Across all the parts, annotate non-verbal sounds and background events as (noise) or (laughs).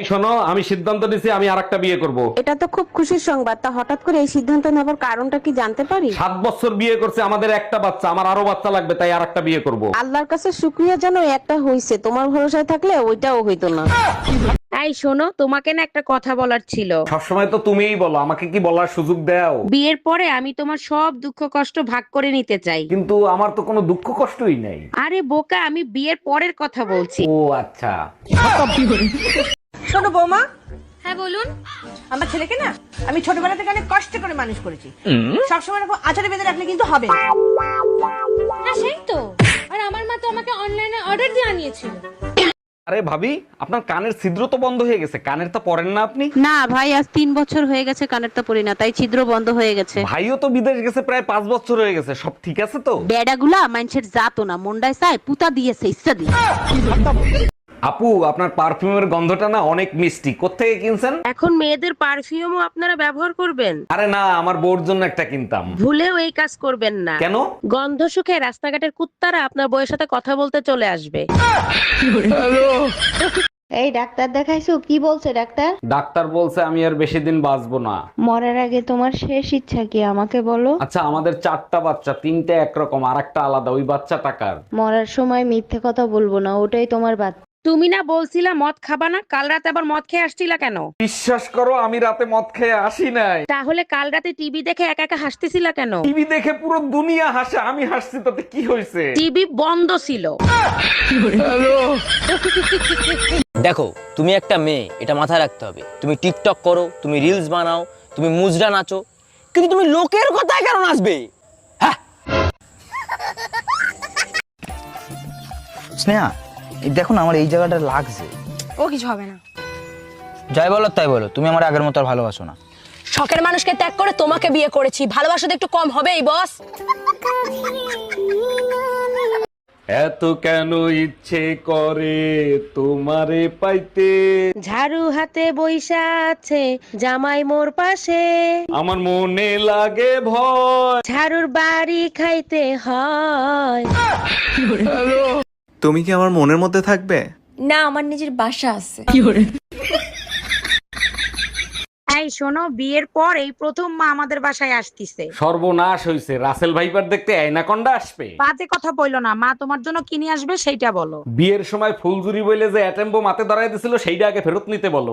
এই শোনো আমি সিদ্ধান্ত নিছি আমি আরেকটা বিয়ে করব। এটা তো খুব খুশির সংবাদ। তা হঠাৎ করে এই সিদ্ধান্ত নেবার কারণটা কি জানতে পারি? সাত বছর বিয়ে করছে আমাদের একটা বাচ্চা আমার আরও বাচ্চা লাগবে তাই আরেকটা বিয়ে করব। আল্লাহর কাছে শুক্রিয়া জানো একটা হইছে। তোমার ভরসায় থাকলে ওইটাও হইতো না। এই শোনো তোমাকে না একটা কথা বলার ছিল। সবসময় তো তুমিই বলো আমাকে কি বলার সুযোগ দাও? বিয়ের পরে আমি তোমার সব দুঃখ কষ্ট ভাগ করে নিতে চাই। কিন্তু আমার তো কোনো দুঃখ কষ্টই নাই। আরে বোকা আমি বিয়ের পরের কথা বলছি। ও আচ্ছা। শোনো বৌমা? হ্যাঁ বলুন। আমার ছেলেকে না আমি ছোটবেলা থেকে অনেক কষ্ট করে মানুষ করেছি। সবসময় এরকম আচারে বেঁধে রাখলে কিন্তু হবে না। হ্যাঁ সেই তো। আর আমার মা তো আমাকে অনলাইনে অর্ডার দিয়ে আনিয়েছিল। আরে ভাবি আপনার কানের ছিদ্র তো বন্ধ হয়ে গেছে। কানের তো পরেন না আপনি। না ভাই আজ তিন বছর হয়ে গেছে কানেরটা পরি না তাই ছিদ্র বন্ধ হয়ে গেছে। ভাইও তো বিদেশ গেছে প্রায় পাঁচ বছর হয়ে গেছে। সব ঠিক আছে তো? বেডাগুলা মানুষের জাতো না। মন্ডায় চায় পুতা দিয়েছে ইচ্ছা দিয়ে। আপু আপনার পারফিউমের গন্ধটা না অনেক মিষ্টি। কোত্থেকে কিনছেন? এখন মেয়েদের পারফিউমও আপনারা ব্যবহার করবেন। আরে না আমার বউর জন্য একটা কিনতাম। ভুলেও এই কাজ করবেন না। কেন? গন্ধ সুখে রাস্তাঘাটের কুত্তারা আপনার বউয়ের সাথে কথা বলতে চলে আসবে। এই ডাক্তার দেখাইছো? কি বলছে ডাক্তার? ডাক্তার বলছে আমি আর বেশি দিন বাঁচবো না। মরার আগে তোমার শেষ ইচ্ছা কি আমাকে বলো? আচ্ছা আমাদের চারটা বাচ্চা তিনটে একরকম আর একটা আলাদা ওই বাচ্চা টাকার মরার সময় মিথ্যে কথা বলব না ওটাই তোমার বাচ্চা। তুমি না বলছিলা মদ খাবা না কাল রাতে আবার মদ খেয়ে আসছিলা কেন? বিশ্বাস করো আমি রাতে মদ খেয়ে আসি নাই। তাহলে কাল রাতে টিভি দেখে একা একা হাসতেছিলা কেন? টিভি দেখে পুরো দুনিয়া হাসে আমি হাসছি তাতে কি হয়েছে? টিভি বন্ধ ছিল। দেখো তুমি একটা মেয়ে এটা মাথায় রাখতে হবে। তুমি টিকটক করো তুমি রিলস বানাও তুমি মুজরা নাচো কিন্তু তুমি লোকের কথায় কেন নাচবে? হ্যাঁ? স্নেহা দেখো না আমার এই জায়গাটা লাগছে। ও কিছু হবে না। যাই বলো তাই বলো। তুমি আমার আগের মতো আর ভালোবাসো না। শখের মানুষকে ত্যাগ করে তোমাকে বিয়ে করেছি। ভালোবাসাতে একটু কম হবে এই বস। এত কেন ইচ্ছে করে তোমারে পাইতে? ঝাড়ু হাতে বইসা আছে জামাই মোর পাশে। আমার মনে লাগে ভয়। ঝাড়ুর বাড়ি খাইতে হয়। তুমি কি আমার মনের মধ্যে থাকবে? না আমার নিজের বাসা আছে। এই শোনো বিয়ের পর এই প্রথম মা আমাদের বাসায় আসতিছে। সর্বনাশ হয়েছে রাসেল ভাইপার দেখতে আয়নাকন্ডা আসবে? বাজে কথা বইলো না। মা তোমার জন্য কিনে আসবে সেইটা বলো। বিয়ের সময় ফুলজুরি বইলে যে অ্যাটেম্বো মাতে ধরাই দিছিল সেইটা আগে ফেরত নিতে বলো।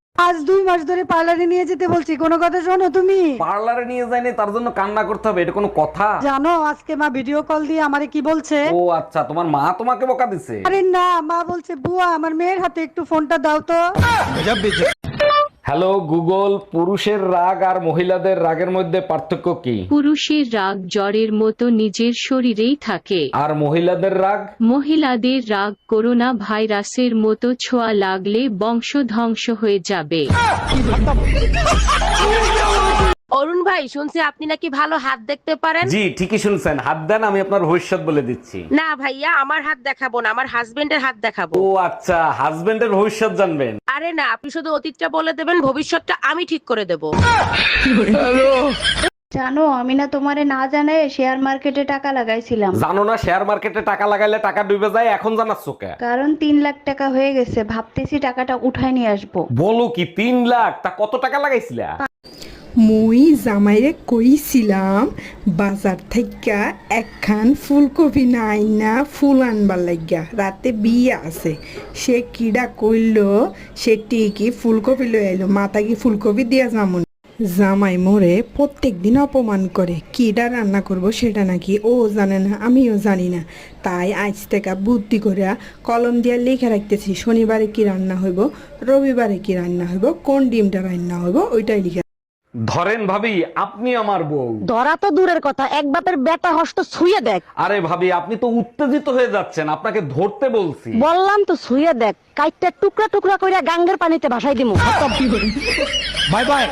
আজ দুই মাস ধরে পার্লারে নিয়ে যেতে বলছি। কোনো কথা শোনো তুমি। পার্লারে নিয়ে যাইনি তার জন্য কান্না করতে হবে এটা কোনো কথা? জানো আজকে মা ভিডিও কল দিয়ে আমারে কি বলছে? ও আচ্ছা তোমার মা তোমাকে বকা দিছে? আরে না মা বলছে বুয়া আমার মেয়ের হাতে একটু ফোনটা দাও তো। হ্যালো গুগল পুরুষের রাগ আর মহিলাদের রাগের মধ্যে পার্থক্য কি? পুরুষের রাগ জ্বরের মতো নিজের শরীরেই থাকে। আর মহিলাদের রাগ? মহিলাদের রাগ করোনা ভাইরাসের মতো ছোঁয়া লাগলে বংশ ধ্বংস হয়ে যাবে। অরুণ ভাই শুনছি আপনি নাকি ভালো হাত দেখতে পারেন। জি ঠিকই শুনছেন। হাত দেন আমি আপনার ভবিষ্যৎ বলে দিচ্ছি। না ভাইয়া আমার হাত দেখাবো না আমার হাজবেন্ডের হাত দেখাবো। ও আচ্ছা হাজবেন্ডের ভবিষ্যৎ জানবেন। আরে না আপনি শুধু অতীতটা বলে দেবেন ভবিষ্যৎটা আমি ঠিক করে দেব। জানো আমি না তোমারে না জানাই শেয়ার মার্কেটে টাকা লাগাইছিলাম। জানো না শেয়ার মার্কেটে টাকা লাগাইলে টাকা ডুবে যায় এখন জানাচ্ছ কে? কারণ তিন লাখ টাকা হয়ে গেছে ভাবতেছি টাকাটা উঠায় নিয়ে আসব। বলো কি তিন লাখ? তা কত টাকা লাগাইছিলা? মুই জামাইরে কইছিলাম, বাজার থেকে একখান ফুলকপি নাই না ফুল আনবার লাগিয়া রাতে বিয়ে আছে। সে কিডা কইল, সে টিকি ফুলকপি লই আইলো, মাথা কি ফুলকপি দিয়া যামুন জামাই মোরে প্রত্যেক দিন অপমান করে, কিডা রান্না করব সেটা নাকি ও জানে না, আমিও জানি না। তাই আজ থেকে বুদ্ধি করে কলম দিয়া লিখে রাখতেছি, শনিবারে কি রান্না হইব, রবিবারে কি রান্না হইব, কোন ডিমটা রান্না হইব, ওইটাই লিখে ধরেন ভাবি আপনি আমার বউ। ধরা তো দূরের কথা এক বাপের বেটা হস্ত ছুঁয়ে দেখ। আরে ভাবি আপনি তো উত্তেজিত হয়ে যাচ্ছেন আপনাকে ধরতে বলছি। বললাম তো ছুঁয়ে দেখ কাইটটা টুকরা টুকরা কইরা গাঙ্গের পানিতে ভাসাই দিমু। Bye bye.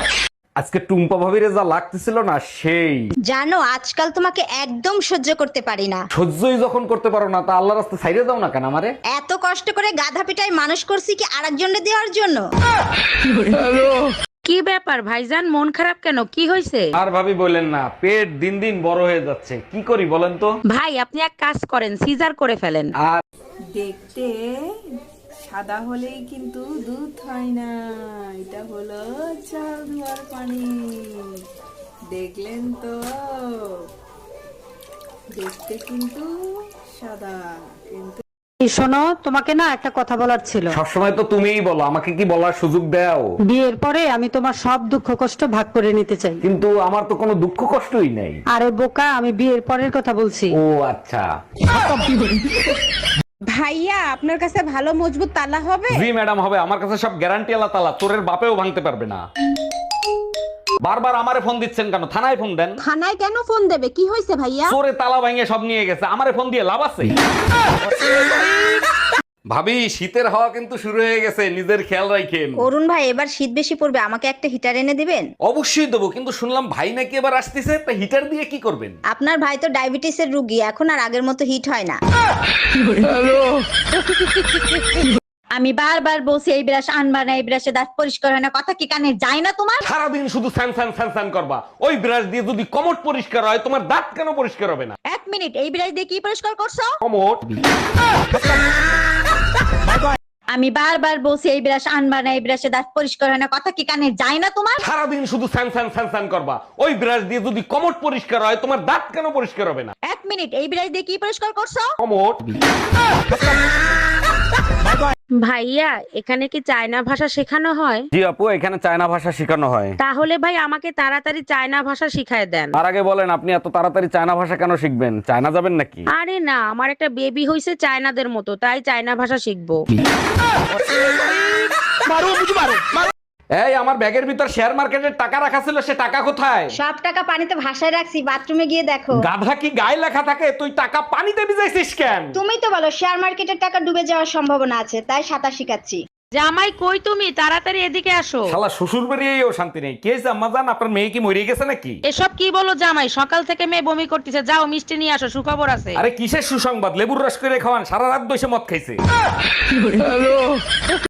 আজকে টুম্পা ভাবির যা লাগতেছিল না সেই। জানো আজকাল তোমাকে একদম সহ্য করতে পারি না। সহ্যই যখন করতে পারো না তা আল্লাহ রাস্তা ছাইড়ে দাও না কেন আমারে? এত কষ্ট করে গাধা পিটায় মানুষ করছি কি আরেকজনকে দেওয়ার জন্য? কি ব্যাপার ভাইজান? মন খারাপ কেন? কি হয়েছে আর ভাবি বললেন না পেট দিন দিন বড় হয়ে যাচ্ছে। কি করি বলেন তো? ভাই আপনি এক কাজ করেন সিজার করে ফেলেন। আর দেখতে সাদা হলেই কিন্তু দুধ হয় না। এটা হলো চাল ধোয়ার পানি। দেখলেন তো? দেখতে কিন্তু সাদা কিন্তু শোনো তোমাকে না একটা কথা বলার ছিল। সবসময় তো তুমিই বলো আমাকে কি বলার সুযোগ দাও? বিয়ের পরে আমি তোমার সব দুঃখ কষ্ট ভাগ করে নিতে চাই। কিন্তু আমার তো কোনো দুঃখ কষ্টই নেই। আরে বোকা আমি বিয়ের পরের কথা বলছি। ও আচ্ছা। ভাইয়া আপনার কাছে ভালো মজবুত তালা হবে? জি ম্যাডাম হবে। আমার কাছে সব গ্যারান্টি আলা তালা তোরের বাপেও ভাঙতে পারবে না। বারবার আমারে ফোন দিচ্ছেন কেন? থানায় ফোন দেন। থানায় কেন ফোন দেবে? কি হয়েছে ভাইয়া? চোরে তালা ভাঙে সব নিয়ে গেছে। আমারে ফোন দিয়ে লাভ আছে? ভাবি শীতের হাওয়া কিন্তু শুরু হয়ে গেছে নিজের খেয়াল রাখেন। অরুণ ভাই এবার শীত বেশি পড়বে আমাকে একটা হিটার এনে দিবেন? অবশ্যই দেবো কিন্তু শুনলাম ভাই নাকি এবার আসতেছে তা হিটার দিয়ে কি করবেন? আপনার ভাই তো ডায়াবেটিসের রোগী এখন আর আগের মতো হিট হয় না। আমি বারবার বলছি এই ব্রাশ আনবা না এই ব্রাশে দাঁত পরিষ্কার হয় না। কথা কি কানে যায় না তোমার? সারাদিন শুধু স্যান স্যান স্যান স্যান করবা। ওই ব্রাশ দিয়ে যদি কমট পরিষ্কার হয় তোমার দাঁত কেন পরিষ্কার হবে না? এক মিনিট এই ব্রাশ দিয়ে কি পরিষ্কার করছ? কমট? আমি বারবার বলছি এই ব্রাশ আনবা না এই ব্রাশে দাঁত পরিষ্কার হয় না। কথা কি কানে যায় না তোমার? সারাদিন শুধু স্যান স্যান স্যান স্যান করবা। ওই ব্রাশ দিয়ে যদি কমট পরিষ্কার হয় তোমার দাঁত কেন পরিষ্কার হবে না? এক মিনিট এই ব্রাশ দিয়ে কি পরিষ্কার করছ? কমট? (laughs) ভাইয়া এখানে কি চায়না ভাষা শেখানো হয়? জি আপু এখানে চায়না ভাষা শেখানো হয়। তাহলে ভাই আমাকে তাড়াতাড়ি চায়না ভাষা শিখায় দেন। তার আগে বলেন আপনি এত তাড়াতাড়ি চায়না ভাষা কেন শিখবেন? চায়না যাবেন নাকি? আরে না আমার একটা বেবি হইছে চায়নাদের মতো তাই চায়না ভাষা শিখব। এই আমার ব্যাগের ভিতর শেয়ার মার্কেটের টাকা রাখা ছিল সে টাকা কোথায়? সব টাকা পানিতে ভাসায় রাখছি বাথরুমে গিয়ে দেখো। গাধা কি গায়ে লেখা থাকে? তুই টাকা পানিতে ভিজাইছিস কেন? তুমি তো বলো শেয়ার মার্কেটের টাকা ডুবে যাওয়ার সম্ভাবনা আছে তাই সাঁতার শিখাচ্ছি। জামাই কই তুমি? তাড়াতাড়ি এদিকে আসো। শালা শ্বশুর বাড়ি বেরিয়েও শান্তি নেই। কে আম্মা জান? আপনার মেয়ে কি মরে গেছে নাকি? এসব কি বলো জামাই? সকাল থেকে মেয়ে বমি করতেছে যাও মিষ্টি নিয়ে আসো সুখবর আছে। আরে কিসের সুসংবাদ? লেবুর রস করে খাওয়ান সারা রাত বসে মদ খাইছে।